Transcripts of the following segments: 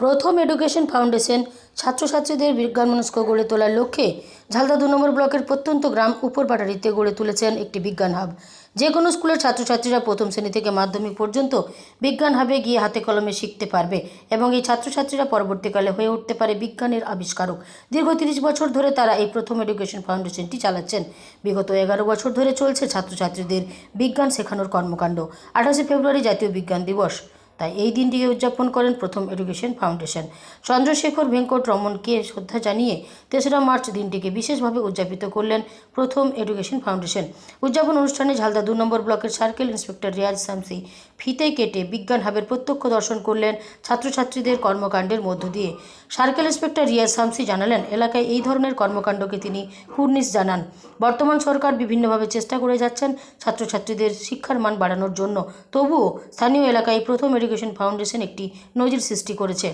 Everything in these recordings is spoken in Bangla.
প্রথম এডুকেশন ফাউন্ডেশন ছাত্রছাত্রীদের বিজ্ঞানমনস্ক গড়ে তোলার লক্ষ্যে ঝালদা দু নম্বর ব্লকের প্রত্যন্ত গ্রাম উপরপাটারিতে গড়ে তুলেছেন একটি বিজ্ঞান হাব। যে কোনো স্কুলের ছাত্রছাত্রীরা প্রথম শ্রেণি থেকে মাধ্যমিক পর্যন্ত বিজ্ঞান হাবে গিয়ে হাতে কলমে শিখতে পারবে এবং এই ছাত্রছাত্রীরা পরবর্তীকালে হয়ে উঠতে পারে বিজ্ঞানের আবিষ্কারক। দীর্ঘ তিরিশ বছর ধরে তারা এই প্রথম এডুকেশন ফাউন্ডেশনটি চালাচ্ছেন। বিগত এগারো বছর ধরে চলছে ছাত্রছাত্রীদের বিজ্ঞান শেখানোর কর্মকাণ্ড। আঠাশে ফেব্রুয়ারি জাতীয় বিজ্ঞান দিবস। তাই এই দিনটিকে উদযাপন করেন প্রথম এডুকেশন ফাউন্ডেশন। চন্দ্রশেখর ভেঙ্কট রমনকে শ্রদ্ধা জানিয়ে তেসরা মার্চ দিনটিকে বিশেষভাবে উদযাপিত করলেন প্রথম এডুকেশন ফাউন্ডেশন। উদযাপন অনুষ্ঠানে ঝালদা দু নম্বর ব্লকের সার্কেল ইন্সপেক্টর রিয়াজ শামসি ফিতে কেটে বিজ্ঞান হাবের প্রত্যক্ষ দর্শন করলেন ছাত্রছাত্রীদের কর্মকাণ্ডের মধ্য দিয়ে। সার্কেল ইন্সপেক্টর রিয়াজ শামসি জানালেন, এলাকায় এই ধরনের কর্মকাণ্ডকে তিনি কুর্নিশ জানান। বর্তমান সরকার বিভিন্নভাবে চেষ্টা করে যাচ্ছেন ছাত্রছাত্রীদের শিক্ষার মান বাড়ানোর জন্য। তবুও স্থানীয় এলাকায় প্রথম এডুকেশন ফাউন্ডেশন একটি নজির সৃষ্টি করেছে।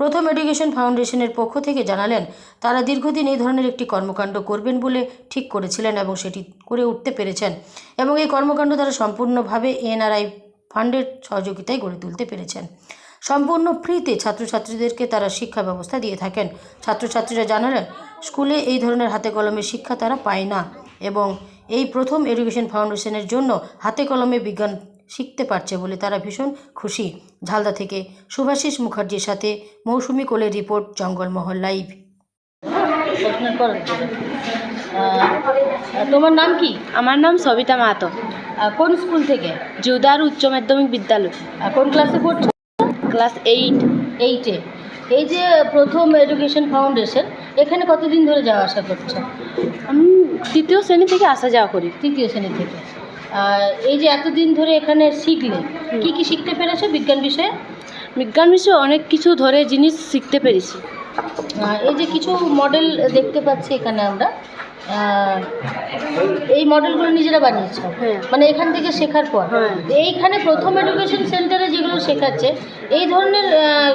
প্রথম এডুকেশন ফাউন্ডেশনের পক্ষ থেকে জানালেন, তারা দীর্ঘদিন এই ধরনের একটি কর্মকাণ্ড করবেন বলে ঠিক করেছিলেন এবং সেটি করে উঠতে পেরেছেন এবং এই কর্মকাণ্ড তারা সম্পূর্ণভাবে এনআরআই ফান্ডের সহযোগিতায় গড়ে তুলতে পেরেছেন। সম্পূর্ণ ফ্রিতে ছাত্রছাত্রীদেরকে তারা শিক্ষা ব্যবস্থা দিয়ে থাকেন। ছাত্রছাত্রীরা জানালেন, স্কুলে এই ধরনের হাতে কলমে শিক্ষা তারা পায় না এবং এই প্রথম এডুকেশন ফাউন্ডেশনের জন্য হাতে কলমে বিজ্ঞান শিখতে পারছে বলে তারা ভীষণ খুশি। ঝালদা থেকে শুভাশিস মুখার্জির সাথে মৌসুমি কোলের রিপোর্ট, জঙ্গলমহল লাইভ। তোমার নাম কি? আমার নাম সবিতা মাহাতো। কোন স্কুল থেকে? জুদার উচ্চ মাধ্যমিক বিদ্যালয়। কোন ক্লাসে পড়ছো? Class eight. এইটে। এই যে প্রথম এডুকেশন ফাউন্ডেশন এখানে কতদিন ধরে যাওয়া আসা করছ? আমি তৃতীয় শ্রেণি থেকে আসা যাওয়া করি। তৃতীয় শ্রেণি থেকে। আর এই যে এতদিন ধরে এখানে শিখলে কি কি শিখতে পেরেছ বিজ্ঞান বিষয়ে? বিজ্ঞান বিষয়ে অনেক কিছু ধরে জিনিস শিখতে পেরেছি। এই যে কিছু মডেল দেখতে পাচ্ছি এখানে আমরা আহ, এই মডেলগুলো নিজেরা বানিয়েছো হ্যাঁ। মানে এখান থেকে শেখার পর হ্যাঁ। এইখানে প্রথম এডুকেশন সেন্টারে যেগুলো শেখাচ্ছে এই ধরনের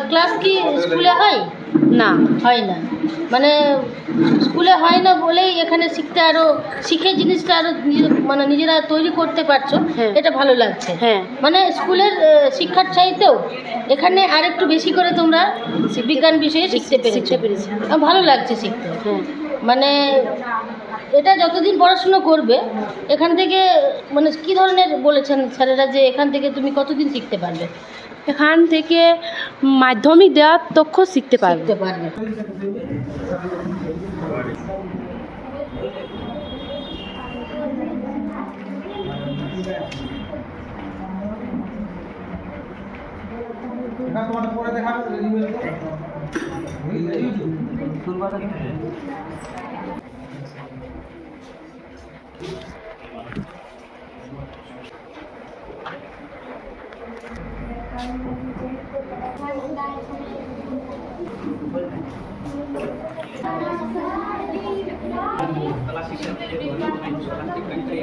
ক্লাস কি স্কুলে হয়? না। হয় না। মানে স্কুলে হয় না বলেই এখানে শিখতে আরও শিখে জিনিসটা আরও মানে নিজেরা তৈরি করতে পারছ হ্যাঁ। এটা ভালো লাগছে। হ্যাঁ। মানে স্কুলের শিক্ষার চাইতেও এখানে আরেকটু বেশি করে তোমরা বিজ্ঞান বিষয়ে শিখতে পেরেছ। শিখতে পেরেছি। ভালো লাগছে শিখতে। হ্যাঁ। মানে এটা যতদিন পড়াশুনো করবে এখান থেকে মানে কি ধরনের বলেছেন স্যারেরা যে এখান থেকে তুমি কতদিন শিখতে পারবে? এখান থেকে মাধ্যমিক দেওয়ার তক্ষ শিখতে পারবে। শিখতে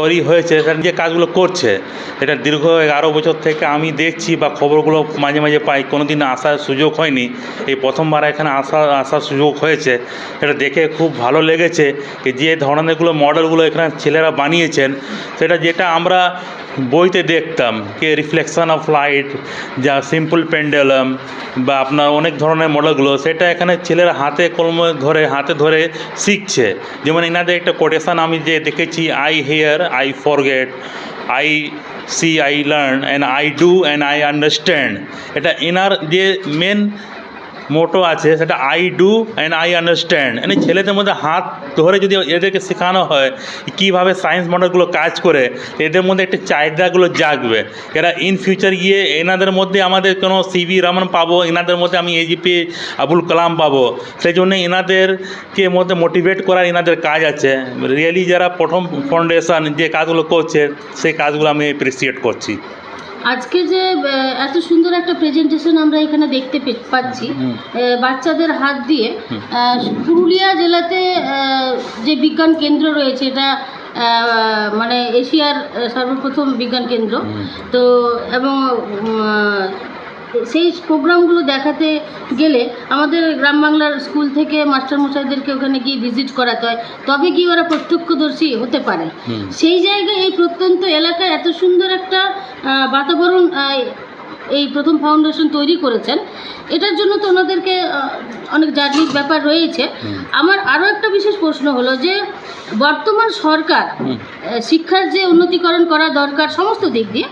তৈরি হয়েছে এখানে যে কাজগুলো করছে। এটা দীর্ঘ এগারো বছর থেকে আমি দেখছি বা খবরগুলো মাঝে মাঝে পাই কোনো দিন আসার সুযোগ হয়নি। এই প্রথমবার এখানে আসা, আসার সুযোগ হয়েছে। এটা দেখে খুব ভালো লেগেছে। যে ধরনেরগুলো মডেলগুলো এখানে ছেলেরা বানিয়েছেন, সেটা যেটা আমরা বইতে দেখতাম কে রিফ্লেকশন অফ লাইট যা সিম্পল পেন্ডেলাম বা আপনার অনেক ধরনের মডেলগুলো সেটা এখানে ছেলেরা হাতে কলমে ধরে, হাতে ধরে শিখছে। যেমন এনাদের একটা কোটেশন আমি যে দেখেছি I hear I forget I see I learn and I do and I understand এটা এনার যে মেন মোটো আছে, সেটা I do and I understand মানে ছেলেদের মধ্যে হাত ধরে যদি এদেরকে শেখানো হয় কীভাবে সায়েন্স মডেলগুলো কাজ করে, এদের মধ্যে একটা চাহিদাগুলো জাগবে। এরা ইন ফিউচার গিয়ে এনাদের মধ্যে আমাদের কোনো সিভি রমন পাবো, এনাদের মধ্যে আমি এজিপি আবুল কালাম পাবো। সেই জন্য এনাদেরকে মধ্যে মোটিভেট করার এনাদের কাজ আছে। রিয়েলি যারা প্রথম ফাউন্ডেশন যে কাজগুলো করছে, সেই কাজগুলো আমি অ্যাপ্রিসিয়েট করছি। আজকে যে এত সুন্দর একটা প্রেজেন্টেশন আমরা এখানে দেখতে পাচ্ছি বাচ্চাদের হাত দিয়ে পুরুলিয়া জেলাতে যে বিজ্ঞান কেন্দ্র রয়েছে এটা মানে এশিয়ার সর্বপ্রথম বিজ্ঞান কেন্দ্র। তো এবং সেই প্রোগ্রামগুলো দেখাতে গেলে আমাদের গ্রাম বাংলার স্কুল থেকে মাস্টারমশাইদেরকে ওখানে গিয়ে ভিজিট করাতে হয়। তবে কি ওরা প্রত্যক্ষদর্শী হতে পারে? সেই জায়গায় এই প্রত্যন্ত এলাকায় এত সুন্দর একটা বাতাবরণ এই প্রথম ফাউন্ডেশন তৈরি করেছেন এটার জন্য তো ওনাদেরকে অনেক জার্নিক ব্যাপার রয়েছে। আমার আরও একটা বিশেষ প্রশ্ন হলো যে বর্তমান সরকার শিক্ষার যে উন্নতিকরণ করা দরকার সমস্ত দিক দিয়ে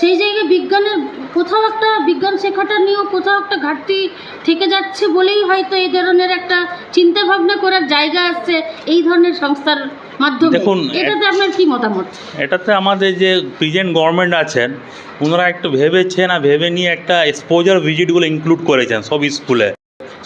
সেই জায়গায় বিজ্ঞানের কোথাও একটা বিজ্ঞান শেখাটা নিয়েও কোথাও একটা ঘাটতি থেকে যাচ্ছে বলেই হয়তো এই ধরনের একটা চিন্তা ভাবনা করার জায়গা আসছে এই ধরনের সংস্থার মাধ্যমে। দেখুন, এটাতে আপনার কি মতামত? এটাতে আমাদের যে প্রেজেন্ট গভর্নমেন্ট আছেন ওনারা একটু ভেবেছেন আর ভেবে নিয়ে একটা এক্সপোজার ভিজিটগুলো ইনক্লুড করেছেন সব স্কুলে।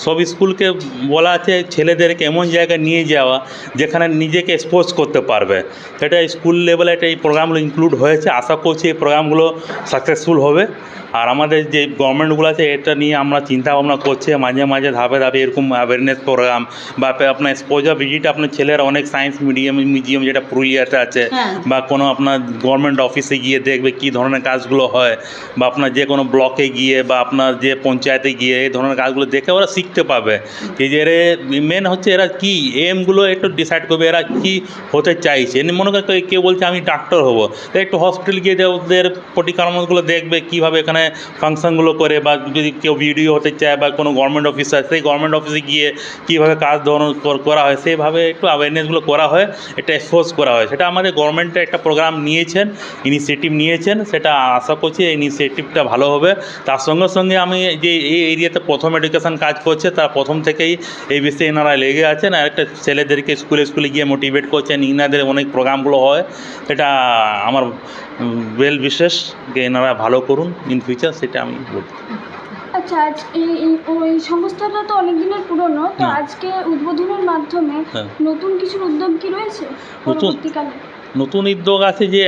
সব স্কুলকে বলা আছে ছেলেদেরকে এমন জায়গায় নিয়ে যাওয়া, যেখানে নিজেকে এক্সপোজ করতে পারবে। সেটা স্কুল লেভেলে একটা এই প্রোগ্রামগুলো ইনক্লুড হয়েছে। আশা করছি এই প্রোগ্রামগুলো সাকসেসফুল হবে। আর আমাদের যে গভর্নমেন্টগুলো আছে এটা নিয়ে আমরা চিন্তা ভাবনা করছি মাঝে মাঝে ধাপে ধাপে এরকম অ্যাওয়ারনেস প্রোগ্রাম বা আপনার এক্সপোজার ভিজিট আপনার ছেলেরা অনেক সায়েন্স মিডিয়াম মিউজিয়াম যেটা পুরুলিয়াতে আছে হ্যাঁ। বা কোনো আপনার গভর্নমেন্ট অফিসে গিয়ে দেখবে কী ধরনের কাজগুলো হয় বা আপনার যে কোনো ব্লকে গিয়ে বা আপনার যে পঞ্চায়েতে গিয়ে এই ধরনের কাজগুলো দেখে ওরা শিখতে পাবে এই যে এরে মেন হচ্ছে এরা কি এমগুলো একটু ডিসাইড করবে এরা কি হতে চাইছে। এমনি মনে করে কেউ বলছে আমি ডাক্তার হব। তো একটু হসপিটাল গিয়ে ওদের পরিকর্মগুলো দেখবে কীভাবে এখানে ফাংশনগুলো করে বা যদি কেউ ভিডিও হতে চায় বা কোনো গভর্নমেন্ট অফিসার সেই গভর্নমেন্ট অফিসে গিয়ে কীভাবে কাজ ধরন করা হয়, সেইভাবে একটু অ্যাওয়ারনেসগুলো করা হয়, এটা এক্সপোজ করা হয়। সেটা আমাদের গভর্নমেন্টে একটা প্রোগ্রাম নিয়েছেন ইনিশিয়েটিভ নিয়েছেন, সেটা আশা করছি এই ইনিশিয়েটিভটা ভালো হবে। তার সঙ্গে সঙ্গে আমি যে এই এরিয়াতে প্রথম এডুকেশন কাজ করছে, তার প্রথম থেকেই এই বিষয়ে এনারা লেগে আছেন। আর একটা ছেলেদেরকে স্কুলে স্কুলে গিয়ে মোটিভেট করছেন। ইনাদের অনেক প্রোগ্রামগুলো হয়। এটা আমার ওয়েল বিশেষ যে এনারা ভালো করুন ইন ফিউচার সেটা আমি বলছি আচ্ছা আজ এই সংস্থাটা তো অনেক দিনের পুরনো তো হ্যাঁ। আজকে উদ্বোধনের মাধ্যমে হ্যাঁ। নতুন কিছু উদ্যোগ কি রয়েছে নতুন- নতুন উদ্যোগ আছে যে